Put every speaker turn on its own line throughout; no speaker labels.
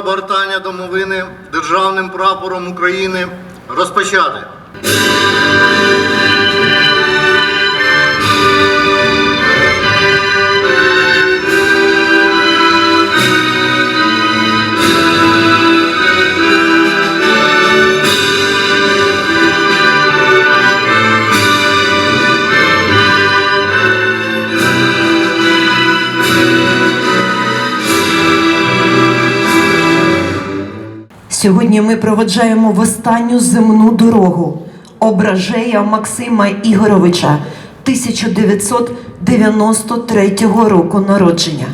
обгортання домовини державним прапором України розпочати.
Сьогодні ми проведжаємо в останню земну дорогу ображея Максима Ігоровича 1993 року народження.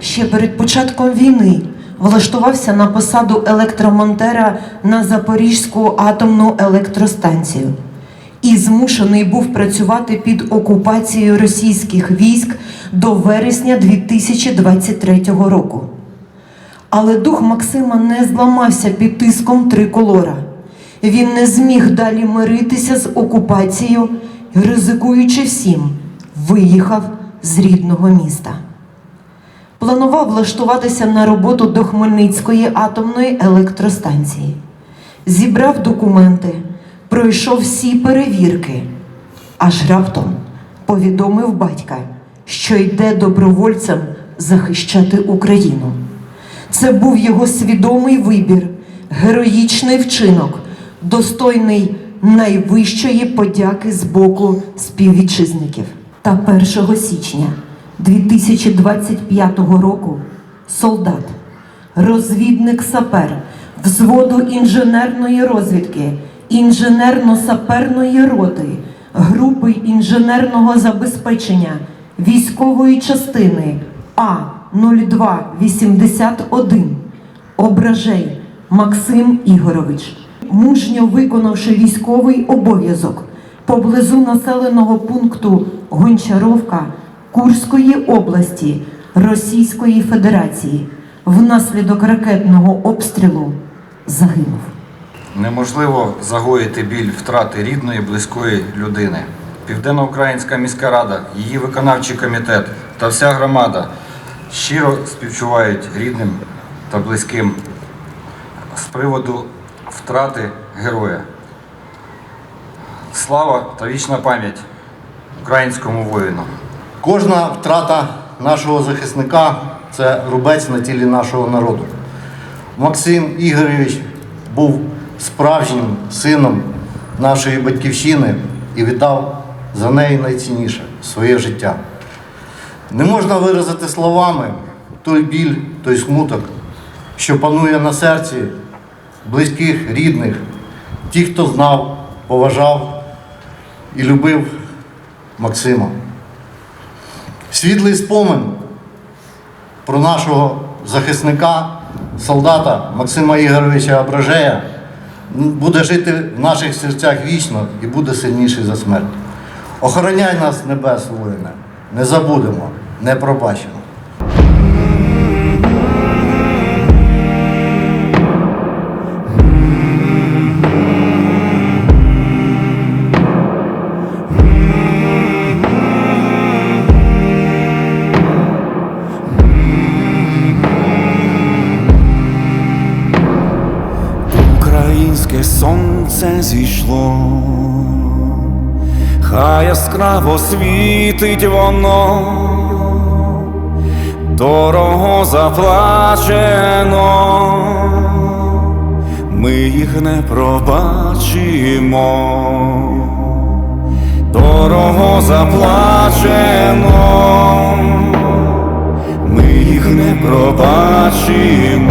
Ще перед початком війни влаштувався на посаду електромонтера на Запорізьку атомну електростанцію і змушений був працювати під окупацією російських військ до вересня 2023 року. Але дух Максима не зламався під тиском триколора. Він не зміг далі миритися з окупацією ризикуючи всім, виїхав з рідного міста. Планував влаштуватися на роботу до Хмельницької атомної електростанції. Зібрав документи, пройшов всі перевірки, аж раптом повідомив батька, що йде добровольцем захищати Україну. Це був його свідомий вибір, героїчний вчинок, достойний найвищої подяки з боку співвітчизників. Та 1 січня 2025 року солдат, розвідник сапер взводу інженерної розвідки, інженерно-саперної роти, групи інженерного забезпечення військової частини А 0281 Ображей Максим Ігорович, мужньо виконавши військовий обов'язок поблизу населеного пункту Гончаровка Курської області Російської Федерації, внаслідок ракетного обстрілу загинув.
Неможливо загоїти біль втрати рідної, близької людини. Південноукраїнська міська рада, її виконавчий комітет та вся громада щиро співчувають рідним та близьким з приводу втрати героя. Слава та вічна пам'ять українському воїну.
Кожна втрата нашого захисника це рубець на тілі нашого народу. Максим Ігорович був справжнім сином нашої батьківщини і віддав за неї найцінніше своє життя. Не можна виразити словами той біль, той смуток, що панує на серці близьких, рідних, ті, хто знав, поважав і любив Максима. Світлий спомин про нашого захисника, солдата Максима Ігоровича Абражея буде жити в наших серцях вічно і буде сильніший за смерть. Охороняй нас, небес, воїне, не забудемо, не пробачимо.
Українське сонце зійшло, хай яскраво світить воно, дорого заплачено, ми їх не пробачимо, дорого заплачено, ми їх не пробачимо.